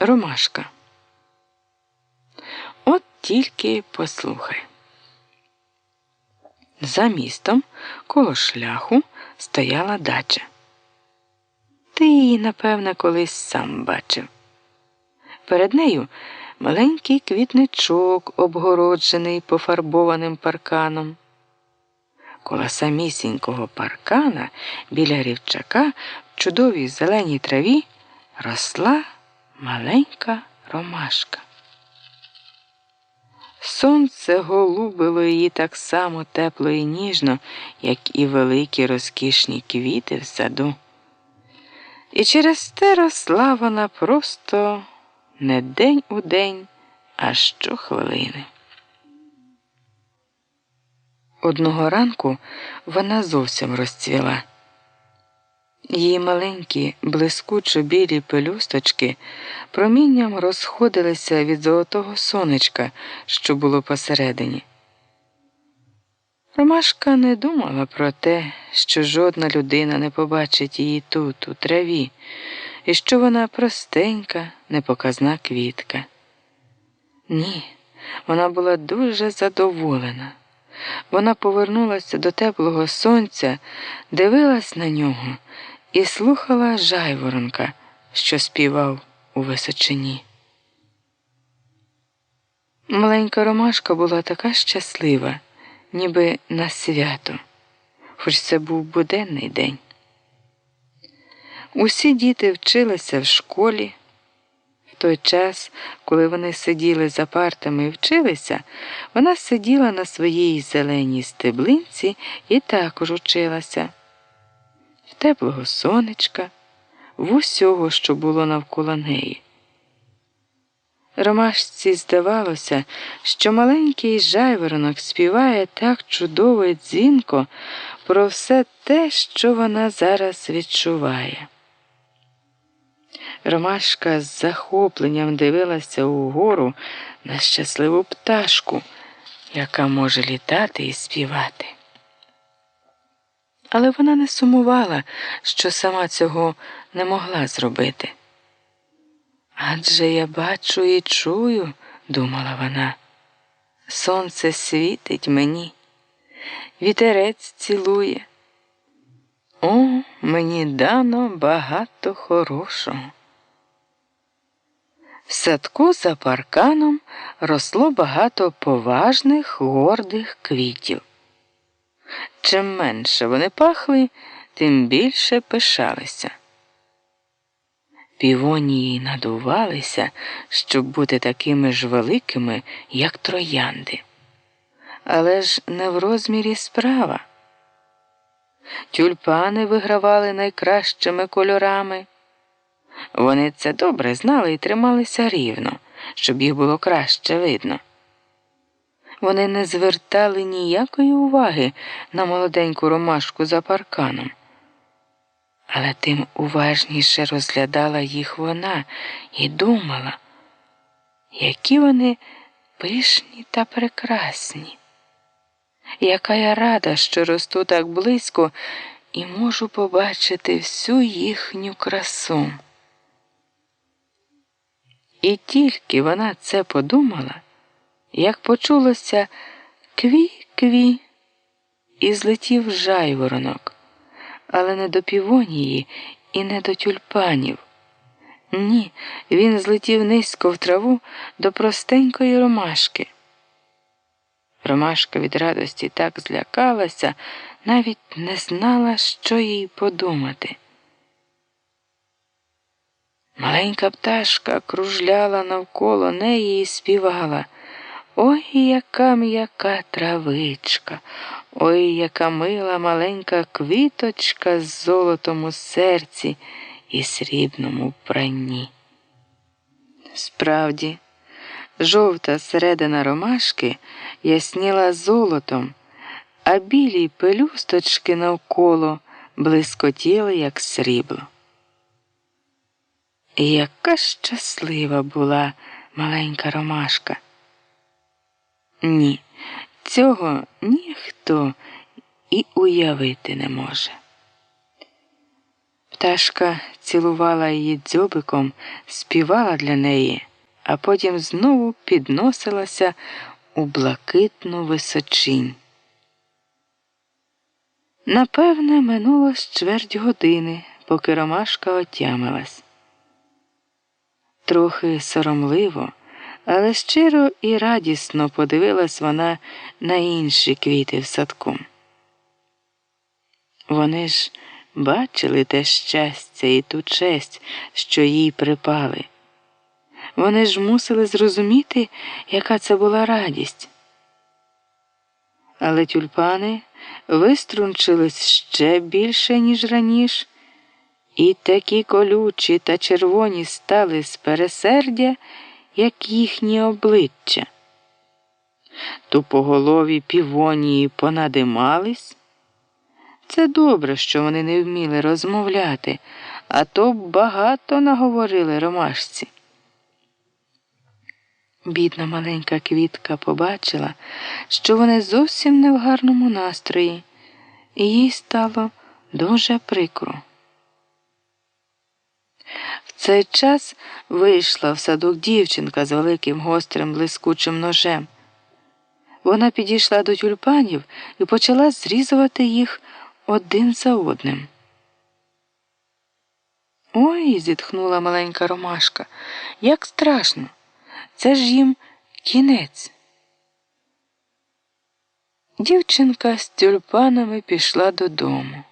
Ромашка. От тільки послухай. За містом коло шляху стояла дача. Ти її, напевне, колись сам бачив. Перед нею маленький квітничок, обгороджений пофарбованим парканом. Коло самісінького паркана біля рівчака в чудовій зеленій траві росла маленька ромашка. Сонце голубило її так само тепло і ніжно, як і великі розкішні квіти в саду. І через те росла вона просто не день у день, а щохвилини. Одного ранку вона зовсім розцвіла. Її маленькі, блискучо білі пелюсточки промінням розходилися від золотого сонечка, що було посередині. Ромашка не думала про те, що жодна людина не побачить її тут, у траві, і що вона простенька, непоказна квітка. Ні, вона була дуже задоволена. Вона повернулася до теплого сонця, дивилась на нього і слухала жайворонка, що співав у височині. Маленька ромашка була така щаслива, ніби на свято, хоч це був буденний день. Усі діти вчилися в школі. В той час, коли вони сиділи за партами і вчилися, вона сиділа на своїй зеленій стеблинці і також училася. Теплого сонечка, в усього, що було навколо неї. Ромашці здавалося, що маленький жайворонок співає так чудово і дзвінко про все те, що вона зараз відчуває. Ромашка з захопленням дивилася угору на щасливу пташку, яка може літати і співати. Але вона не сумувала, що сама цього не могла зробити. Адже я бачу і чую, думала вона. Сонце світить мені, вітерець цілує. О, мені дано багато хорошого. В садку за парканом росло багато поважних гордих квітів. Чим менше вони пахли, тим більше пишалися. Півонії надувалися, щоб бути такими ж великими, як троянди. Але ж не в розмірі справа. Тюльпани вигравали найкращими кольорами. Вони це добре знали і трималися рівно, щоб їх було краще видно. Вони не звертали ніякої уваги на молоденьку ромашку за парканом, але тим уважніше розглядала їх вона і думала, які вони пишні та прекрасні. Яка я рада, що росту так близько і можу побачити всю їхню красу. І тільки вона це подумала, як почулося кві-кві, і злетів жайворонок, але не до півонії і не до тюльпанів. Ні, він злетів низько в траву до простенької ромашки. Ромашка від радості так злякалася, навіть не знала, що їй подумати. Маленька пташка кружляла навколо неї і співала. Ой, яка м'яка травичка, ой, яка мила маленька квіточка з золотом у серці і срібному вбранні. Справді, жовта середина ромашки ясніла золотом, а білі пелюсточки навколо блискотіли, як срібло. Яка щаслива була маленька ромашка. Ні, цього ніхто і уявити не може. Пташка цілувала її дзьобиком, співала для неї, а потім знову підносилася у блакитну височинь. Напевне, минуло з чверть години, поки ромашка отямилась. Трохи соромливо, але щиро і радісно подивилась вона на інші квіти в садку. Вони ж бачили те щастя і ту честь, що їй припали. Вони ж мусили зрозуміти, яка це була радість. Але тюльпани виструнчились ще більше, ніж раніше, і такі колючі та червоні стали з пересердя, як їхні обличчя. Тупоголові півонії понадимались. Це добре, що вони не вміли розмовляти, а то багато наговорили ромашці. Бідна маленька квітка побачила, що вони зовсім не в гарному настрої, і їй стало дуже прикро. В цей час вийшла в садок дівчинка з великим гострим блискучим ножем. Вона підійшла до тюльпанів і почала зрізувати їх один за одним. Ой, зітхнула маленька ромашка, як страшно. Це ж їм кінець. Дівчинка з тюльпанами пішла додому.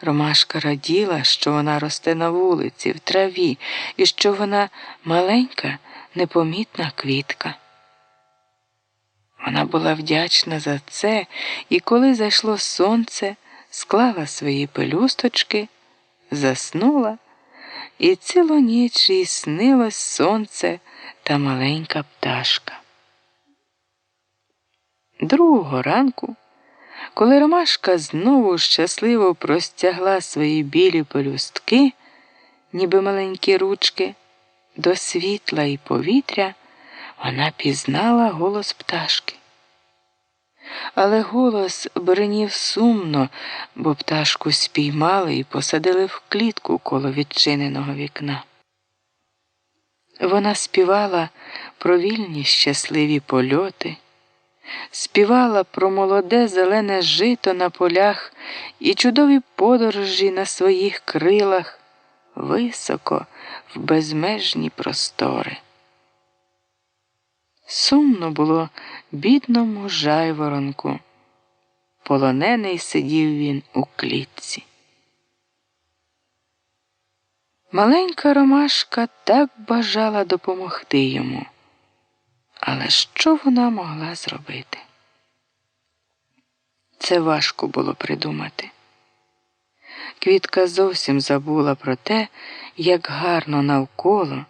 Ромашка раділа, що вона росте на вулиці, в траві, і що вона маленька, непомітна квітка. Вона була вдячна за це і, коли зайшло сонце, склала свої пелюсточки, заснула, і цілу ніч їй снилось сонце та маленька пташка. Другого ранку, коли Ромашка знову щасливо простягла свої білі пелюстки, ніби маленькі ручки, до світла і повітря, вона пізнала голос пташки. Але голос бринів сумно, бо пташку спіймали і посадили в клітку коло відчиненого вікна. Вона співала про вільні щасливі польоти, співала про молоде зелене жито на полях і чудові подорожі на своїх крилах високо в безмежні простори. Сумно було бідному жайворонку. Полонений сидів він у клітці. Маленька ромашка так бажала допомогти йому. Але що вона могла зробити? Це важко було придумати. Квітка зовсім забула про те, як гарно навколо,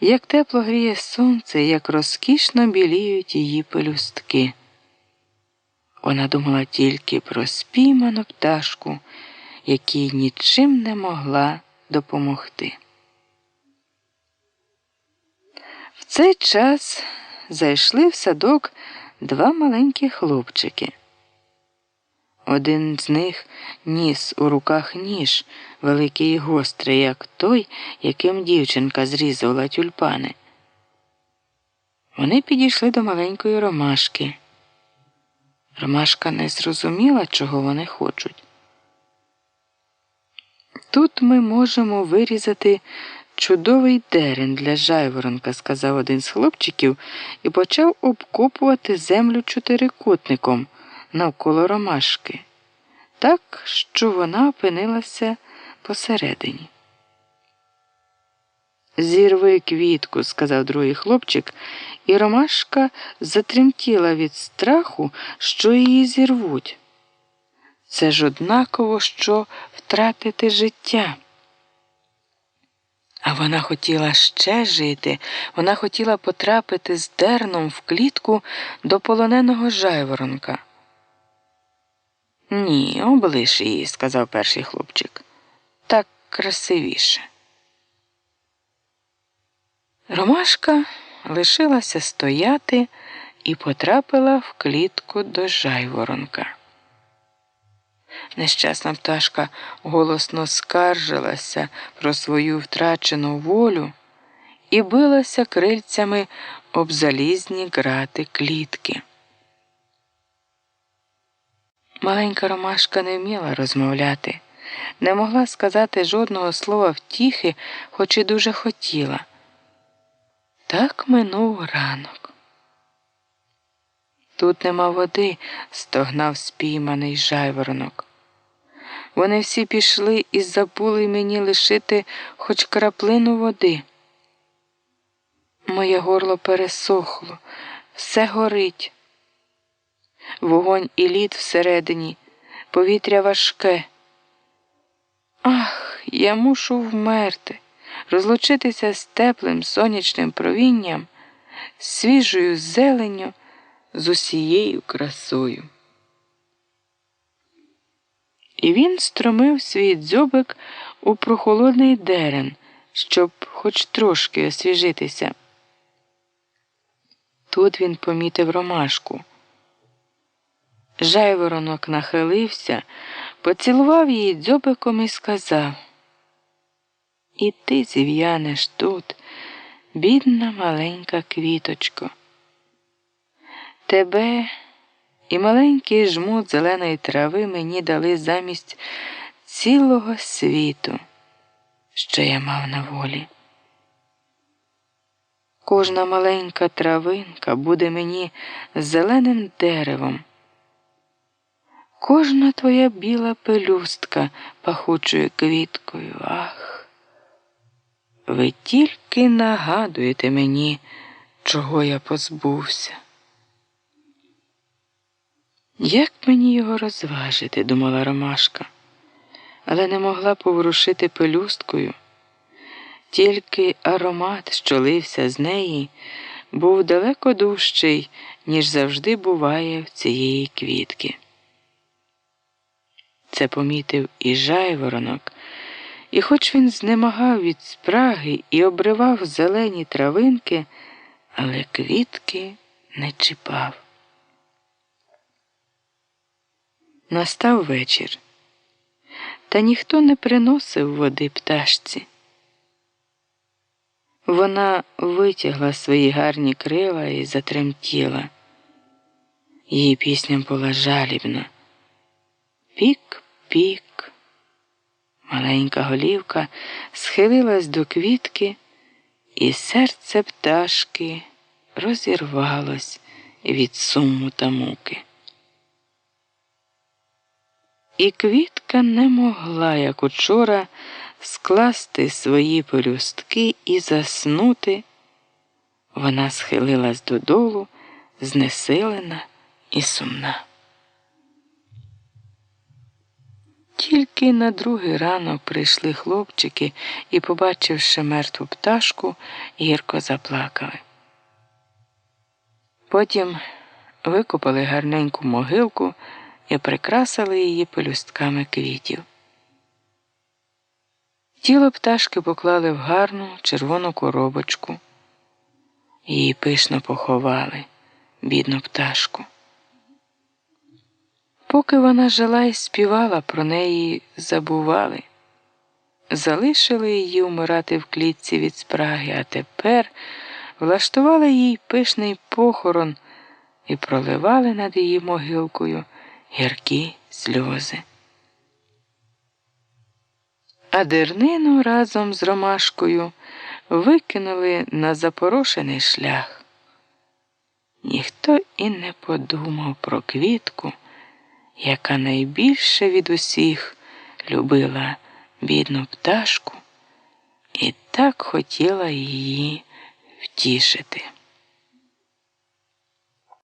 як тепло гріє сонце, як розкішно біліють її пелюстки. Вона думала тільки про спійману пташку, якій нічим не могла допомогти. В цей час зайшли в садок два маленькі хлопчики. Один з них ніс у руках ніж, великий і гострий, як той, яким дівчинка зрізала тюльпани. Вони підійшли до маленької ромашки. Ромашка не зрозуміла, чого вони хочуть. Тут ми можемо вирізати чудовий дерен для жайворонка, сказав один з хлопчиків і почав обкопувати землю чотирикутником навколо ромашки, так, що вона опинилася посередині. Зірви квітку, сказав другий хлопчик, і ромашка затремтіла від страху, що її зірвуть. Це ж однаково, що втратити життя. А вона хотіла ще жити, вона хотіла потрапити з дерном в клітку до полоненого жайворонка. Ні, облиш її, сказав перший хлопчик. Так красивіше. Ромашка лишилася стояти і потрапила в клітку до жайворонка. Нещасна пташка голосно скаржилася про свою втрачену волю і билася крильцями об залізні грати клітки. Маленька ромашка не вміла розмовляти, не могла сказати жодного слова втіхи, хоч і дуже хотіла. Так минув ранок. Тут нема води, стогнав спійманий жайворонок. Вони всі пішли і забули мені лишити хоч краплину води. Моє горло пересохло, все горить. Вогонь і лід всередині, повітря важке. Ах, я мушу вмерти, розлучитися з теплим сонячним провінням, свіжою зеленню, з усією красою. І він стромив свій дзьобик у прохолодний дерен, щоб хоч трошки освіжитися. Тут він помітив ромашку. Жайворонок нахилився, поцілував її дзьобиком і сказав І ти зів'янеш тут, бідна маленька квіточко. Тебе і маленький жмут зеленої трави мені дали замість цілого світу, що я мав на волі. Кожна маленька травинка буде мені зеленим деревом. Кожна твоя біла пелюстка пахучою квіткою. Ах, ви тільки нагадуєте мені, чого я позбувся. Як мені його розважити, думала Ромашка, але не могла поворушити пелюсткою. Тільки аромат, що лився з неї, був далеко дужчий, ніж завжди буває в цієї квітки. Це помітив і жайворонок, і хоч він знемагав від спраги і обривав зелені травинки, але квітки не чіпав. Настав вечір, та ніхто не приносив води пташці. Вона витягла свої гарні крила і затремтіла. Її пісня була жалібна. Пік, пік. Маленька голівка схилилась до квітки, і серце пташки розірвалось від суму та муки. І квітка не могла, як учора, скласти свої пелюстки і заснути. Вона схилилась додолу, знесилена і сумна. Тільки на другий ранок прийшли хлопчики і, побачивши мертву пташку, гірко заплакали. Потім викопали гарненьку могилку і прикрасили її пелюстками квітів. Тіло пташки поклали в гарну червону коробочку. Її пишно поховали, бідну пташку. Поки вона жила і співала, про неї забували, залишили її умирати в клітці від спраги, а тепер влаштували їй пишний похорон і проливали над її могилкою гіркі сльози. А дернину разом з ромашкою викинули на запорошений шлях. Ніхто і не подумав про квітку, яка найбільше від усіх любила бідну пташку і так хотіла її втішити.